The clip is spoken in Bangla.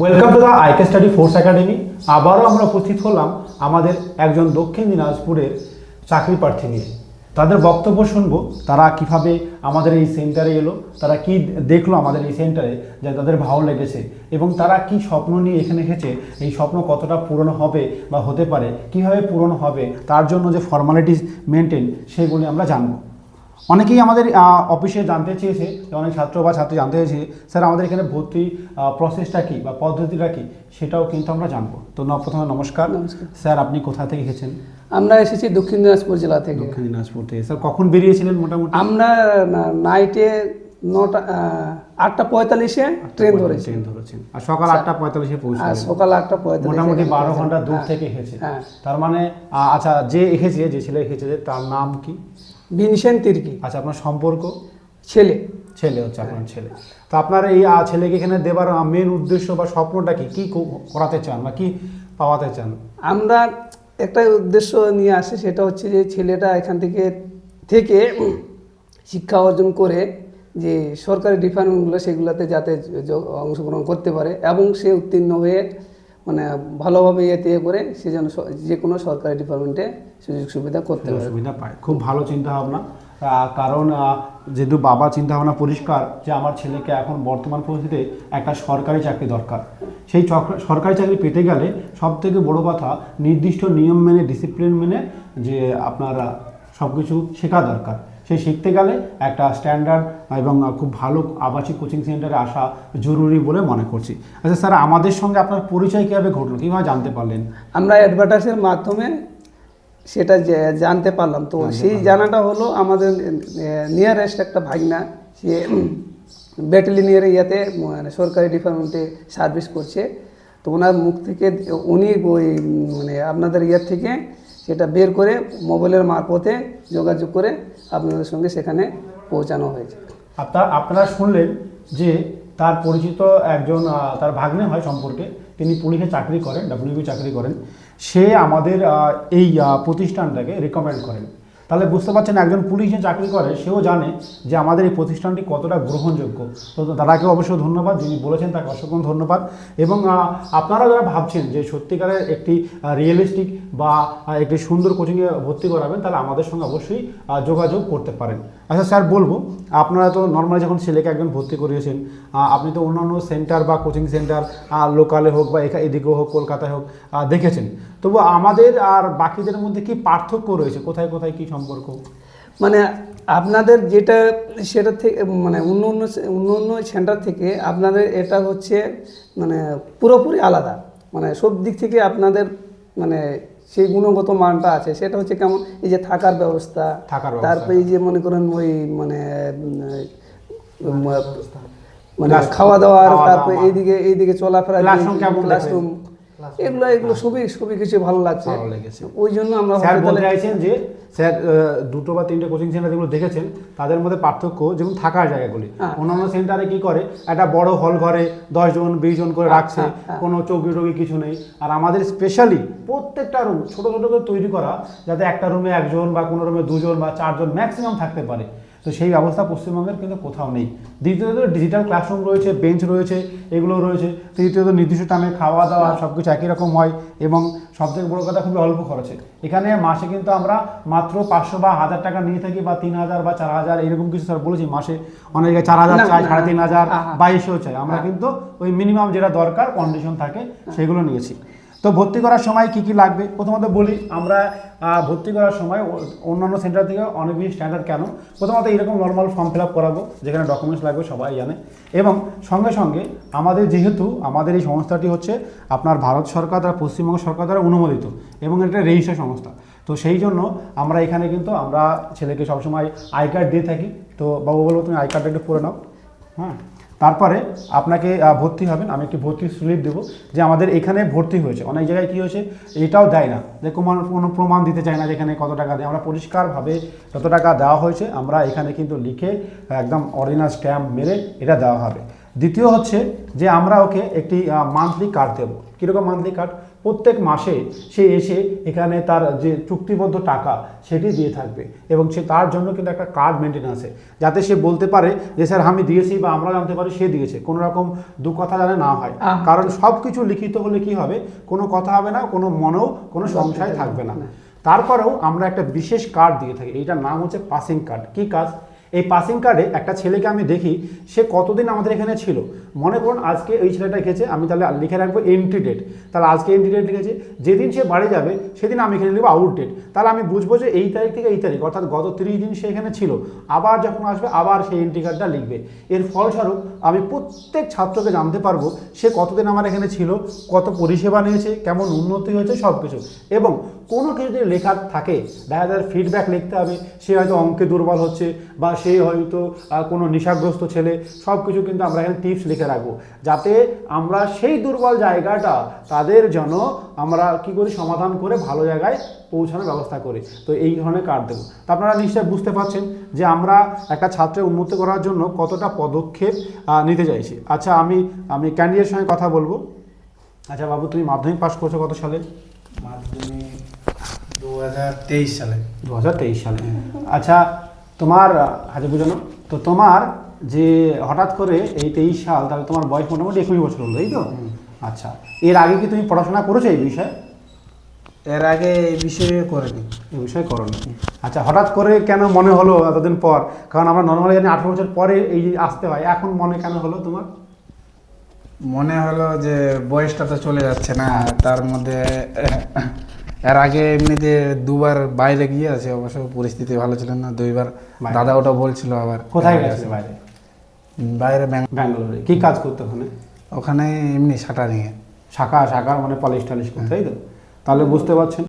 Welcome to the I K study force academy আবারও আমরা উপস্থিত হলাম আমাদের একজন দক্ষিণ দিনাজপুরের চাকরি প্রার্থী নিয়ে। তাদের বক্তব্য শুনব, তারা কীভাবে আমাদের এই সেন্টারে এলো, তারা কি দেখল আমাদের এই সেন্টারে, যে তাদের ভালো লেগেছে, এবং তারা কি স্বপ্ন নিয়ে এখানে এসেছে, এই স্বপ্ন কতটা পূরণ হবে বা হতে পারে, কীভাবে পূরণ হবে, তার জন্য যে ফর্মালিটিস মেনটেন সেগুলি আমরা জানব। অনেকেই আমাদের অফিসে জানতে চেয়েছে অনেক ছাত্র বা ছাত্রী জানতে চেয়েছে স্যার আমাদের এখানে ভর্তি প্রসেসটা কি বা পদ্ধতিটা কি? সেটাও কিন্তু আমরা জানব। তো প্রথমে নমস্কার। স্যার আপনি কোথা থেকে এসেছেন? আমরা এসেছি দক্ষিণ দিনাজপুর জেলা থেকে। দক্ষিণ দিনাজপুর থেকে। স্যার কখন বেরিয়েছিলেন মোটামুটি? আমরা নাইটে নটা আটটা পঁয়তাল্লিশে ট্রেন ধরেছি। ট্রেন ধরেছেন। আর সকাল আটটা পঁয়তাল্লিশে আর পৌঁছালেন সকাল আটটা পঁয়তাল্লিশ মোটামুটি বারো ঘণ্টা দূর থেকে এসেছে। হ্যাঁ। তার মানে আচ্ছা যে এসেছে যে ছেলে এসেছে তার নাম কি? ভিনসেন তির্কি। আচ্ছা আপনার সম্পর্ক? ছেলে। ছেলে হচ্ছে আপনার ছেলে। তো আপনার এই ছেলেকে এখানে দেবার মেন উদ্দেশ্য বা স্বপ্নটা কি? কী করাতে চান বা কি পাওয়াতে চান? আমরা একটা উদ্দেশ্য নিয়ে আসি সেটা হচ্ছে যে ছেলেটা এখান থেকে থেকে শিক্ষা অর্জন করে যে সরকারি ডিপার্টমেন্টগুলো সেগুলোতে যাতে অংশগ্রহণ করতে পারে এবং সে উত্তীর্ণ হয়ে মানে ভালোভাবে ইয়েতে ইয়ে করে সে যেন যে কোনো সরকারি ডিপার্টমেন্টে সুযোগ সুবিধা করতে পারে। সুবিধা পায়। খুব ভালো চিন্তা ভাবনা কারণ যেহেতু বাবা চিন্তা ভাবনা পরিষ্কার যে আমার ছেলেকে এখন বর্তমান পরিস্থিতিতে একটা সরকারি চাকরি দরকার। সেই সরকারি চাকরি পেতে গেলে সব থেকে বড় কথা নির্দিষ্ট নিয়ম মেনে ডিসিপ্লিন মেনে যে আপনার সব কিছু শেখা দরকার। সেই শিখতে গেলে একটা স্ট্যান্ডার্ড এবং খুব ভালো আবাসিক কোচিং সেন্টারে আসা জরুরি বলে মনে করছি। আচ্ছা স্যার আমাদের সঙ্গে আপনার পরিচয় কীভাবে ঘটলো? কীভাবে জানতে পারলেন? আমরা অ্যাডভার্টাইজের মাধ্যমে সেটা জানতে পারলাম। তো সেই জানাটা হলো আমাদের নিয়ারেস্ট একটা ভাগনা সে ব্যাটালিয়নের ইয়াতে মানে সরকারি ডিপার্টমেন্টে সার্ভিস করছে। তো ওনার মুখ থেকে উনি ওই মানে আপনাদের ইয়ার থেকে সেটা বের করে মোবাইলের মারফতে যোগাযোগ করে আপনাদের সঙ্গে সেখানে পৌঁছানো হয়েছে। আপনার আপনারা শুনলেন যে তার পরিচিত একজন তার ভাগ্নে হয় সম্পর্কে। তিনি পুলিশে চাকরি করেন ডাব্লিউবি চাকরি করেন। সে আমাদের এই প্রতিষ্ঠানটাকে রেকমেন্ড করেন। তাহলে বুঝতে পারছেন, একজন পুলিশ যে চাকরি করে, সেও জানে যে আমাদের এই প্রতিষ্ঠানটি কতটা গ্রহণযোগ্য। তো দাদাকে অবশ্যই ধন্যবাদ, যিনি বলেছেন তাকে অসংখ্য ধন্যবাদ। এবং আপনারা যারা ভাবছেন যে সত্যিকারের একটি রিয়েলিস্টিক বা একটি সুন্দর কোচিংয়ে ভর্তি করাবেন, তাহলে আমাদের সঙ্গে অবশ্যই যোগাযোগ করতে পারেন। আচ্ছা স্যার, বলব, আপনারা তো নর্মালি যখন ছেলেকে একজন ভর্তি করিয়েছেন আপনি তো অন্যান্য সেন্টার বা কোচিং সেন্টার লোকালে হোক বা এখা- এদিকেও হোক, কলকাতায় হোক দেখেছেন। তবু আমাদের আর বাকিদের মধ্যে কি পার্থক্য রয়েছে? কোথায় কোথায় কি সম্পর্ক? মানে আপনাদের যেটা, সেটা থেকে মানে অন্য অন্য অন্য অন্য সেন্টার থেকে আপনাদের এটা হচ্ছে মানে পুরোপুরি আলাদা। মানে সব দিক থেকে আপনাদের মানে সেই গুণগত মানটা আছে সেটা হচ্ছে কেমন এই যে থাকার ব্যবস্থা থাকার। তারপরে এই যে মনে করেন ওই মানে মানে খাওয়া দাওয়া তারপরে এইদিকে এইদিকে চলাফেরা? ক্লাসরুম এগুলো এগুলো খুবই খুবই কিছু ভালো লাগছে ভালো লেগেছে। ওই জন্য আমরা স্যার বলতে চাইছেন যে স্যার দুটো বা তিনটে কোচিং সেন্টার যেগুলো দেখেছেন তাদের মধ্যে পার্থক্য যেমন থাকার জায়গাগুলি হ্যাঁ। অন্যান্য সেন্টারে কি করে একটা বড় হল ঘরে দশ জন বিশ জন করে রাখছে হ্যাঁ, হ্যাঁ। কোনো চৌকি টৌকি কিছু নেই আর আমাদের স্পেশালি প্রত্যেকটা রুম ছোট ছোট করে তৈরি করা যাতে একটা রুমে একজন বা কোনো রুমে দুজন বা চারজন ম্যাক্সিমাম থাকতে পারে তো সেই ব্যবস্থা পশ্চিমবঙ্গের কিন্তু কোথাও নেই। দ্বিতীয়ত ডিজিটাল ক্লাসরুম রয়েছে বেঞ্চ রয়েছে এগুলো রয়েছে। তৃতীয়ত নির্দিষ্ট টাইমে খাওয়া দাওয়া সব কিছু একই রকম হয় এবং সবথেকে বড় কথা খুবই অল্প খরচে। এখানে মাসে কিন্তু আমরা মাত্র পাঁচশো বা হাজার টাকা নিয়ে থাকি বা তিন হাজার বা চার হাজার এরকম কিছু স্যার বলেছি মাসে। অনেক চার হাজার চাই সাড়ে তিন হাজার হ্যাঁ, হ্যাঁ। বাইশও চাই আমরা কিন্তু ওই মিনিমাম যেটা দরকার কন্ডিশন থাকে সেগুলো নিয়েছি। তো ভর্তি করার সময় কি কি লাগবে? প্রথমত বলি, আমরা ভর্তি করার সময় অন্যান্য সেন্টার থেকে অনেক বেশি স্ট্যান্ডার্ড কেন? প্রথমত এরকম নর্মাল ফর্ম ফিল আপ করাবো, যেখানে ডকুমেন্টস লাগবে, সবাই জানে। এবং সঙ্গে সঙ্গে আমাদের যেহেতু, আমাদের এই সংস্থাটি হচ্ছে আপনার ভারত সরকার দ্বারা, পশ্চিমবঙ্গ সরকার দ্বারা অনুমোদিত এবং এটা রেজিস্টার সংস্থা। তো সেই জন্য আমরা এখানে কিন্তু আমরা ছেলেকে সবসময় আই কার্ড দিয়ে থাকি। তো বাবু বলব তুমি আই কার্ডটা একটু পরে নাও। হ্যাঁ? তারপরে আপনাকে ভর্তি হবেন। আমি একটি ভর্তির স্লিপ দেবো যে আমাদের এখানে ভর্তি হয়েছে। অনেক জায়গায় কী হয়েছে, এটাও দেয় না। যে কোনো কোনো প্রমাণ দিতে চায় না যে এখানে কত টাকা দেয়। আমরা পরিষ্কারভাবে যত টাকা দেওয়া হয়েছে, আমরা এখানে কিন্তু লিখে একদম অরিজিনাল স্ট্যাম্প মেরে এটা দেওয়া হবে। দ্বিতীয় হচ্ছে যে আমরা ওকে একটি মান্থলি কার্ড দেবো। কীরকম মান্থলি কার্ড প্রত্যেক মাসে সে এসে এখানে তার যে চুক্তিবদ্ধ টাকা সেটি দিয়ে থাকবে এবং সে তার জন্য কিন্তু একটা কার্ড মেনটেন আছে। যাতে সে বলতে পারে যে স্যার আমি দিয়েছি বা আমরা জানতে পারি সে দিয়েছে। কোনো রকম দু কথা জানে না হয়। কারণ সব কিছু লিখিত হলে কি হবে? কোনো কথা হবে না কোনো মনেও কোনো সংশয় থাকবে না। তারপরেও আমরা একটা বিশেষ কার্ড দিয়ে থাকি। এইটার নাম হচ্ছে পাসিং কার্ড কি কাজ? এই পাসিং কার্ডে একটা ছেলেকে আমি দেখি সে কতদিন আমাদের এখানে ছিল? মনে করুন আজকে এই ছেলেটা গেছে আমি তাহলে লিখে রাখব এন্ট্রি ডেট তাহলে আজকে এন্ট্রি ডেট লিখেছে, যেদিন সে বাড়ি যাবে, সেদিন আমি এখানে লিখব আউট ডেট তাহলে আমি বুঝব যে এই তারিখ থেকে এই তারিখ, অর্থাৎ গত তিরিশ দিন সে এখানে ছিল। আবার যখন আসবে, আবার সেই এন্ট্রি কার্ডটা লিখবে। এর ফলস্বরূপ, আমি প্রত্যেক ছাত্রকে জানতে পারব সে কতদিন আমার এখানে ছিল, কত পরিষেবা নিয়েছে, কেমন উন্নতি হয়েছে সব কিছু এবং কোনো কিছু যদি লেখার থাকে, দেখা যায় ফিডব্যাক লিখতে হবে, সে হয়তো অঙ্কে দুর্বল হচ্ছে, বা সে হয়তো কোনো নেশাগ্রস্ত ছেলে সব কিছু কিন্তু আমরা এখানে টিপস লিখে রাখব। যাতে আমরা সেই দুর্বল জায়গাটা তাদের জন্য আমরা কি করি সমাধান করে ভালো জায়গায় পৌঁছানোর ব্যবস্থা করি। তো এই ধরনের কার্ড দেবো। তো আপনারা নিশ্চয়ই বুঝতে পারছেন যে আমরা একটা ছাত্রের উন্নতি করার জন্য কতটা পদক্ষেপ নিতে চাইছি। আচ্ছা আমি আমি ক্যান্ডিডেটের সঙ্গে কথা বলব। আচ্ছা বাবু তুমি মাধ্যমিক পাশ করছ কত সালে? মাধ্যমিক দু হাজার তেইশ সালে। দু হাজার তেইশ সালে। আচ্ছা তোমার হাজার বুঝানো তো তোমার যে হঠাৎ করে এই তেইশ সাল তাহলে তোমার বয়স মোটামুটি একুশ বছর হলো তাই তো? আচ্ছা এর আগে কি তুমি পড়াশোনা করেছ এই বিষয়ে? এর আগে এই বিষয়ে করিনি। এই বিষয়ে করো আচ্ছা হঠাৎ করে কেন মনে হলো এতদিন পর? কারণ আমরা নর্মালি জানি আঠেরো বছর পরে এই আসতে হয় এখন মনে কেন হলো তোমার? মনে হলো যে বয়সটা তো চলে যাচ্ছে না তার মধ্যে এর আগে এমনিতে দুবার বাইরে গিয়ে আছে অবশ্য পরিস্থিতি ভালো ছিল না দুইবার দাদা ওটা বলছিল আবার। কোথায় গেছে বাইরে? বাইরে ব্যাঙ্গ ব্যাঙ্গালোরে। কি কাজ করতে ওখানে? ওখানে এমনি শাটারিংয়ে। শাখা শাখা মানে পলিশ টলিশ করতে তাই তো? তাহলে বুঝতে পারছেন।